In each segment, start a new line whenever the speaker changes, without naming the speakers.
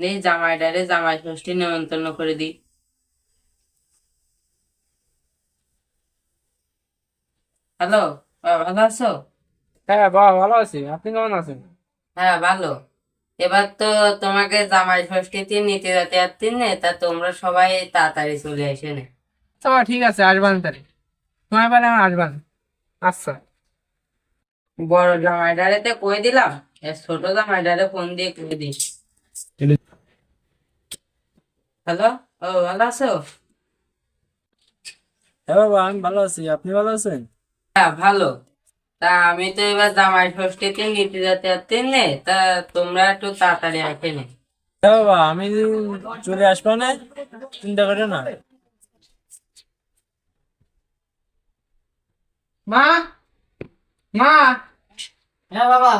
এই জামাইটারে জামাই ষষ্ঠী নেমন্তন্ন করে দিই হ্যালো ভালো আছো?
হ্যাঁ বাবা ভালো আছি। আপনি কেমন আছেন?
হ্যাঁ ভালো। এবার তো তোমাকে জামাই ষষ্ঠীতে নিতে যেতে পারছি না তা তোমরা সবাই তাড়াতাড়ি চলে এসে নে।
তো ঠিক আছে আসবান তাহলে সময় পেলে আমার আসবান আচ্ছা।
বড় জামাইটারে তো কই দিলাম? ছোট জামাইডারে ফোন দিয়ে কই দিই হ্যালো ও ভালো আছো
হ্যাঁ বাবা আমি ভালো আছি। আপনি ভালো আছেন?
হ্যাঁ ভালো। তা আমি তো এবার জামাই ষষ্ঠীতে নিতে যেতে পারছি না তা তোমরা একটু তাড়াতাড়ি আসে নে।
হ্যাঁ বাবা আমি চলে আসব না? চিন্তা করে না। মা? মা?
হ্যাঁ বাবা।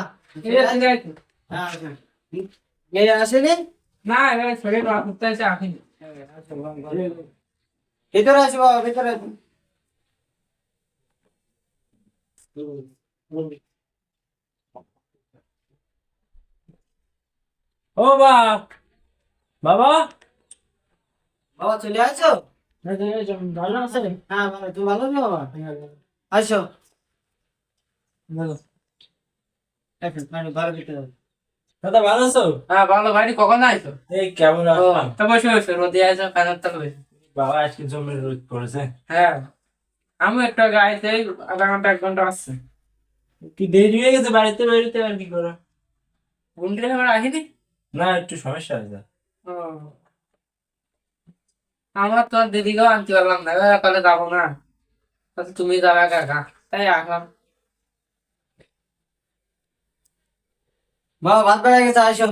হ্যাঁ
মেয়ে আসেনি।
না এবার আছে আসেনি
ভিতরে আসি বাবা ভিতরে আসি।
ও বা বাবা?
বাবা চলে আসছো
ভালো আছে?
হ্যাঁ বাবা তুমি ভালো আছো বাবা? আসো। এখন মানে ভিতরে
দাদা ভালো আছো?
হ্যাঁ ভালো। বাড়ি কখন আইছো?
এই কেমন আসলাম
তো বসে বসে রোদে আইছো ফ্যানের তলে
বাবা আজকে জমি রোদ পড়েছে।
হ্যাঁ আমি একটা গাড়িতে আধা ঘণ্টা এক ঘণ্টা আসছে।
কি দেরি হয়ে গেছে? বাড়িতে বেরোতে আর কি করো?
গুন্ডি আমার আসিনি
না একটু সমস্যা
ও। আমার তো আর দিদিকেও আনতে পারলাম না। তাহলে যাব না। তুমি যাবে কাকা তাই আসলাম।
বাবা ভাত বেড়ে গেছে আসো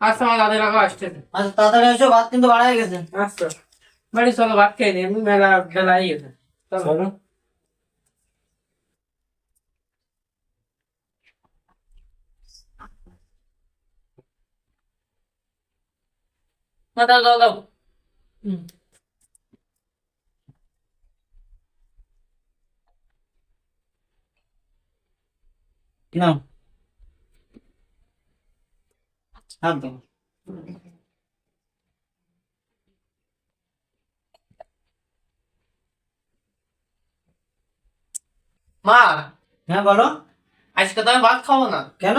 আচ্ছা আমার দাদের কাকা আসতেছে।
আচ্ছা তাড়াতাড়ি আসো ভাত কিন্তু বাড়াই গেছে।
আচ্ছা। বাড়ি চলো ভাত খেয়ে নি এমনি মেলা বেলা গেছে। চলো। দাও দাও দাও। হুম।
নাও দাও
মা!
হ্যাঁ বলো।
আজকে তো আমি ভাত খাব না।
কেন?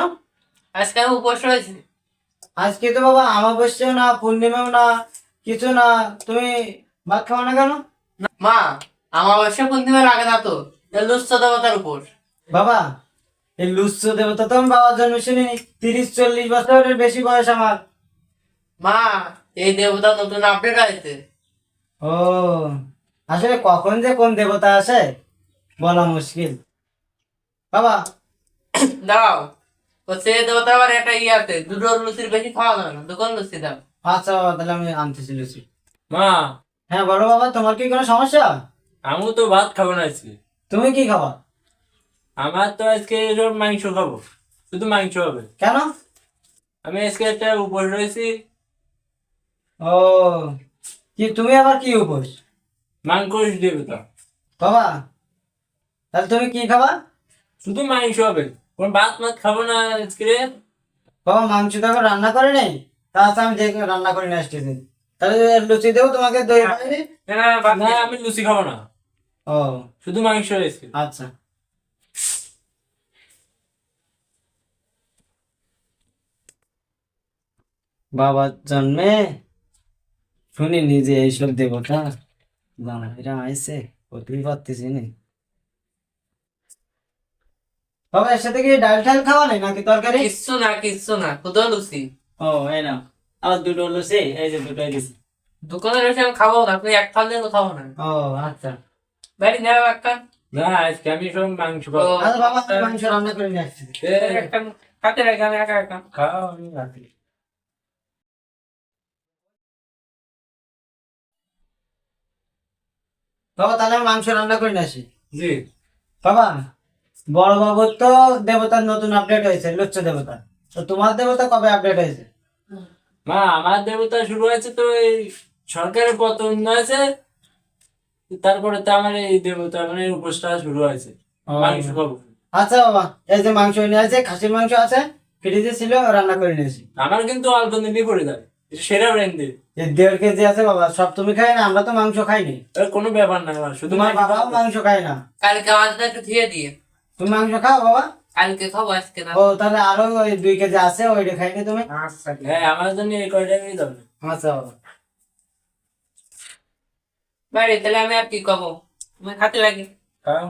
আজকে আমি উপোস রয়েছি।
আজকে তো বাবা আমাবস্যাও না পূর্ণিমাও না কিছু না। তুমি ভাত খাও না কেন?
মা আমার অবশ্য পূর্ণিমার আগে না তো লুচ্ছ দেবতার উপর
বাবা এই লুচ্ছ দেবতা তো বাবার জন্ম শুনিনি। তিরিশ চল্লিশ বছরের বেশি বয়স আমার।
মা এই দেবতা নতুন আপডেট আছে
ও আসলে কখন যে কোন দেবতা আসে বলা মুশকিল। বাবা।
দাও। সে দেবতা আবার একটা ইয়ে আছে দুটো লুচির বেশি খাওয়া যাবে না। দোকান লুচি দাও।
আচ্ছা বাবা তাহলে আমি আনতেছি লুচি।
মা।
হ্যাঁ বলো বাবা তোমার কি কোনো সমস্যা?
আমিও তো ভাত খাব না আজকে।
তুমি কি খাবা?
আমার তো আজকে সব মাংস খাব। শুধু মাংস হবে।
কেন?
আমি আজকে একটা উপর রয়েছি।
ও কি তুমি আবার কি উপোস?
মাংস দেবতা
বাবা তাহলে তুমি কি খাবা?
শুধু মাংস হবে। কোন ভাত মাত খাব না আজকে।
বাবা মাংস তো এখন রান্না করে নেই। তাহলে আমি দেখে রান্না করে নিয়ে আসতেছি। তাহলে লুচি দেবো তোমাকে দই?
না, না,
না আমি লুচি খাব না।
ও।
শুধু মাংস হয়েছে
আচ্ছা। বাবার জন্মে? শুনি নিজে এইসব দেবতা। বাঙালিরা আইসে করতেই পারতেছি নি। বাবা এর সাথে কি ডাল টাল খাওয়া নেই নাকি তরকারি?
কিচ্ছু না কিচ্ছু না শুধু লুচি।
ও এই না আবার দুটো লুচি এই যে দুটোই দিছি।
দোকানে এসে আমি খাব না আপনি এক থাল দিয়ে খাব না।
ও আচ্ছা।
বাড়ি নেওয়া একটা
না আজকে আমি সব মাংস খাব।
আচ্ছা বাবা মাংস রান্না করে নিয়ে আসছি।
একটা হাতে রেখে আমি একা একা?
খাও আমি রাখি।
বাবা তাহলে মাংস রান্না করে আসি।
জি।
বাবা বড় বাবুর তো দেবতার নতুন আপডেট হয়েছে লুচ্চ দেবতা। তো তোমার দেবতা কবে আপডেট হয়েছে?
মা আমার দেবতা শুরু হয়েছে তো এই সরকারের পতন হয়েছে তারপরে তো আমার এই দেবতা মানে উপোসটা শুরু হয়েছে মাংস খাব
আচ্ছা বাবা এই যে মাংস নিয়ে আছে খাসির মাংস আছে ফ্রিজে ছিল রান্না করে নিয়েছি
আমার কিন্তু অল্প দিনই পড়ে যাবে। সেরা ব্র্যান্ডে
এই দেড় কেজি আছে বাবা সব তুমি খাই না আমরা তো মাংস খাইনি
কোনো ব্যাপার না শুধু
তোমার বাবাও মাংস খায় না।
কালকে আমাদের একটু ধুয়ে দিয়ে।
তুমি মাংস খাও বাবা।
কালকে খাব আজকে না।
ও তাহলে আরও ওই দুই কেজি আছে ওইটা খাইনি তুমি।
আচ্ছা
হ্যাঁ আমার জন্য এই কয়টাই যাবে
আচ্ছা বাবা।
বাড়ি তাহলে আমি আর কি কব তুমি খাতে লাগে।
কারণ